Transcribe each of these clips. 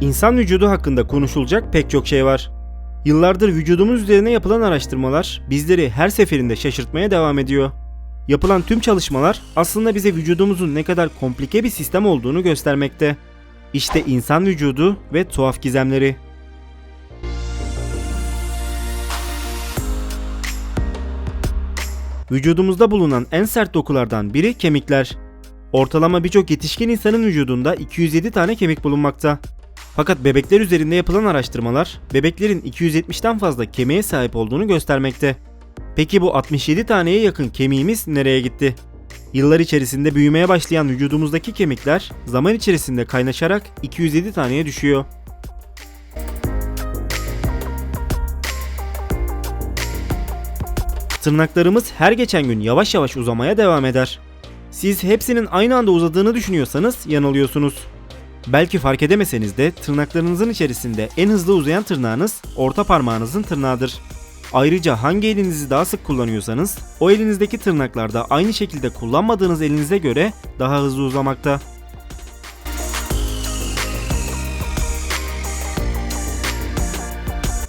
İnsan vücudu hakkında konuşulacak pek çok şey var. Yıllardır vücudumuz üzerine yapılan araştırmalar bizleri her seferinde şaşırtmaya devam ediyor. Yapılan tüm çalışmalar aslında bize vücudumuzun ne kadar komplike bir sistem olduğunu göstermekte. İşte insan vücudu ve tuhaf gizemleri. Vücudumuzda bulunan en sert dokulardan biri kemikler. Ortalama birçok yetişkin insanın vücudunda 207 tane kemik bulunmakta. Fakat bebekler üzerinde yapılan araştırmalar bebeklerin 270'ten fazla kemiğe sahip olduğunu göstermekte. Peki bu 67 taneye yakın kemiğimiz nereye gitti? Yıllar içerisinde büyümeye başlayan vücudumuzdaki kemikler zaman içerisinde kaynaşarak 207 taneye düşüyor. Tırnaklarımız her geçen gün yavaş yavaş uzamaya devam eder. Siz hepsinin aynı anda uzadığını düşünüyorsanız yanılıyorsunuz. Belki fark edemeseniz de tırnaklarınızın içerisinde en hızlı uzayan tırnağınız orta parmağınızın tırnağıdır. Ayrıca hangi elinizi daha sık kullanıyorsanız o elinizdeki tırnaklar da aynı şekilde kullanmadığınız elinize göre daha hızlı uzamakta.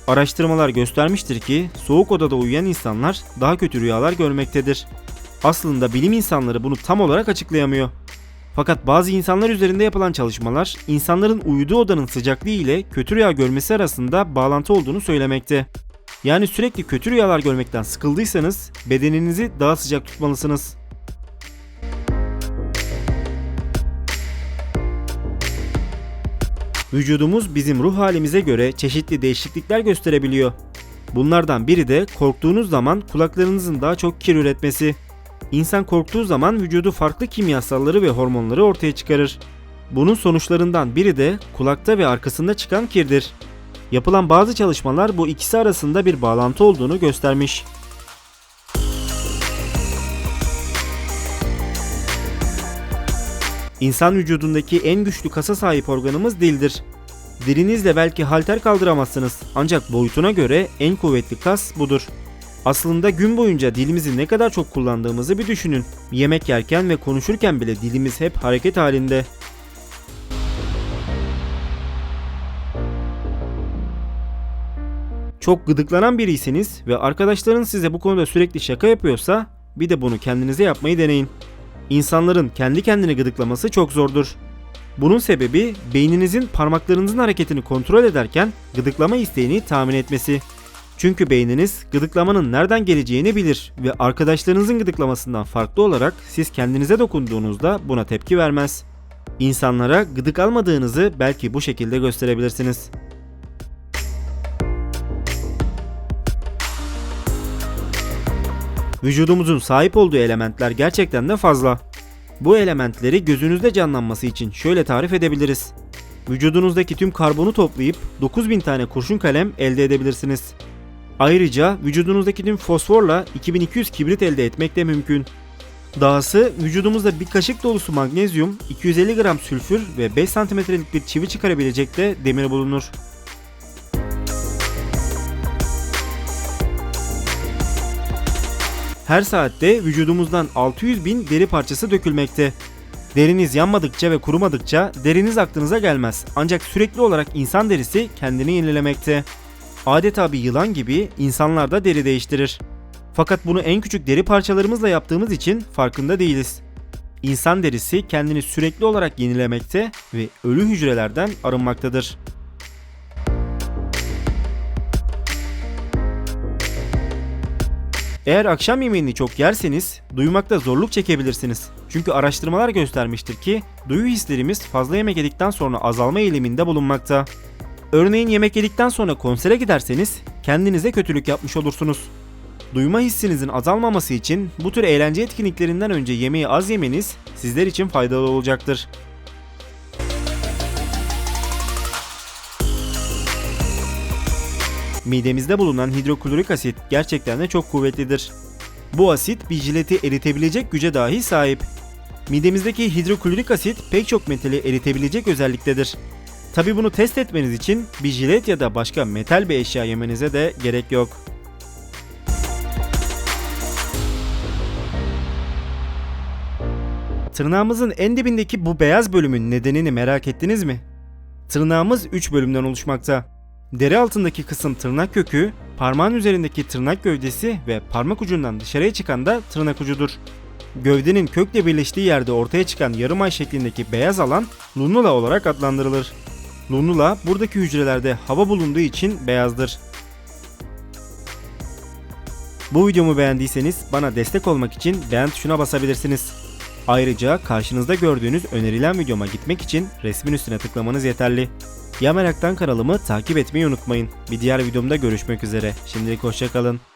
Araştırmalar göstermiştir ki soğuk odada uyuyan insanlar daha kötü rüyalar görmektedir. Aslında bilim insanları bunu tam olarak açıklayamıyor. Fakat bazı insanlar üzerinde yapılan çalışmalar insanların uyuduğu odanın sıcaklığı ile kötü rüya görmesi arasında bağlantı olduğunu söylemekte. Yani sürekli kötü rüyalar görmekten sıkıldıysanız bedeninizi daha sıcak tutmalısınız. Vücudumuz bizim ruh halimize göre çeşitli değişiklikler gösterebiliyor. Bunlardan biri de korktuğunuz zaman kulaklarınızın daha çok kir üretmesi. İnsan korktuğu zaman vücudu farklı kimyasalları ve hormonları ortaya çıkarır. Bunun sonuçlarından biri de kulakta ve arkasında çıkan kirdir. Yapılan bazı çalışmalar bu ikisi arasında bir bağlantı olduğunu göstermiş. İnsan vücudundaki en güçlü kasa sahip organımız dildir. Dilinizle belki halter kaldıramazsınız ancak boyutuna göre en kuvvetli kas budur. Aslında gün boyunca dilimizi ne kadar çok kullandığımızı bir düşünün. Yemek yerken ve konuşurken bile dilimiz hep hareket halinde. Çok gıdıklanan biriyseniz ve arkadaşların size bu konuda sürekli şaka yapıyorsa bir de bunu kendinize yapmayı deneyin. İnsanların kendi kendini gıdıklaması çok zordur. Bunun sebebi beyninizin parmaklarınızın hareketini kontrol ederken gıdıklama isteğini tahmin etmesi. Çünkü beyniniz gıdıklamanın nereden geleceğini bilir ve arkadaşlarınızın gıdıklamasından farklı olarak siz kendinize dokunduğunuzda buna tepki vermez. İnsanlara gıdık almadığınızı belki bu şekilde gösterebilirsiniz. Vücudumuzun sahip olduğu elementler gerçekten de fazla. Bu elementleri gözünüzde canlanması için şöyle tarif edebiliriz. Vücudunuzdaki tüm karbonu toplayıp 9000 tane kurşun kalem elde edebilirsiniz. Ayrıca vücudunuzdaki tüm fosforla 2200 kibrit elde etmek de mümkün. Dahası vücudumuzda bir kaşık dolusu magnezyum, 250 gram sülfür ve 5 santimetrelik bir çivi çıkarabilecek de demir bulunur. Her saatte vücudumuzdan 600 bin deri parçası dökülmekte. Deriniz yanmadıkça ve kurumadıkça deriniz aklınıza gelmez. Ancak sürekli olarak insan derisi kendini yenilemekte. Adeta bir yılan gibi insanlar da deri değiştirir. Fakat bunu en küçük deri parçalarımızla yaptığımız için farkında değiliz. İnsan derisi kendini sürekli olarak yenilemekte ve ölü hücrelerden arınmaktadır. Eğer akşam yemeğini çok yerseniz duymakta zorluk çekebilirsiniz. Çünkü araştırmalar göstermiştir ki duyu hislerimiz fazla yemek yedikten sonra azalma eğiliminde bulunmakta. Örneğin yemek yedikten sonra konsere giderseniz kendinize kötülük yapmış olursunuz. Duyma hissinizin azalmaması için bu tür eğlence etkinliklerinden önce yemeği az yemeniz sizler için faydalı olacaktır. Midemizde bulunan hidroklorik asit gerçekten de çok kuvvetlidir. Bu asit bir jileti eritebilecek güce dahi sahip. Midemizdeki hidroklorik asit pek çok metali eritebilecek özelliktedir. Tabi bunu test etmeniz için bir jilet ya da başka metal bir eşya yemenize de gerek yok. Tırnağımızın en dibindeki bu beyaz bölümün nedenini merak ettiniz mi? Tırnağımız 3 bölümden oluşmakta. Deri altındaki kısım tırnak kökü, parmağın üzerindeki tırnak gövdesi ve parmak ucundan dışarıya çıkan da tırnak ucudur. Gövdenin kökle birleştiği yerde ortaya çıkan yarım ay şeklindeki beyaz alan lunula olarak adlandırılır. Lunula buradaki hücrelerde hava bulunduğu için beyazdır. Bu videomu beğendiyseniz bana destek olmak için beğen tuşuna basabilirsiniz. Ayrıca karşınızda gördüğünüz önerilen videoma gitmek için resmin üstüne tıklamanız yeterli. Ya Merak'tan kanalımı takip etmeyi unutmayın. Bir diğer videomda görüşmek üzere. Şimdilik hoşçakalın.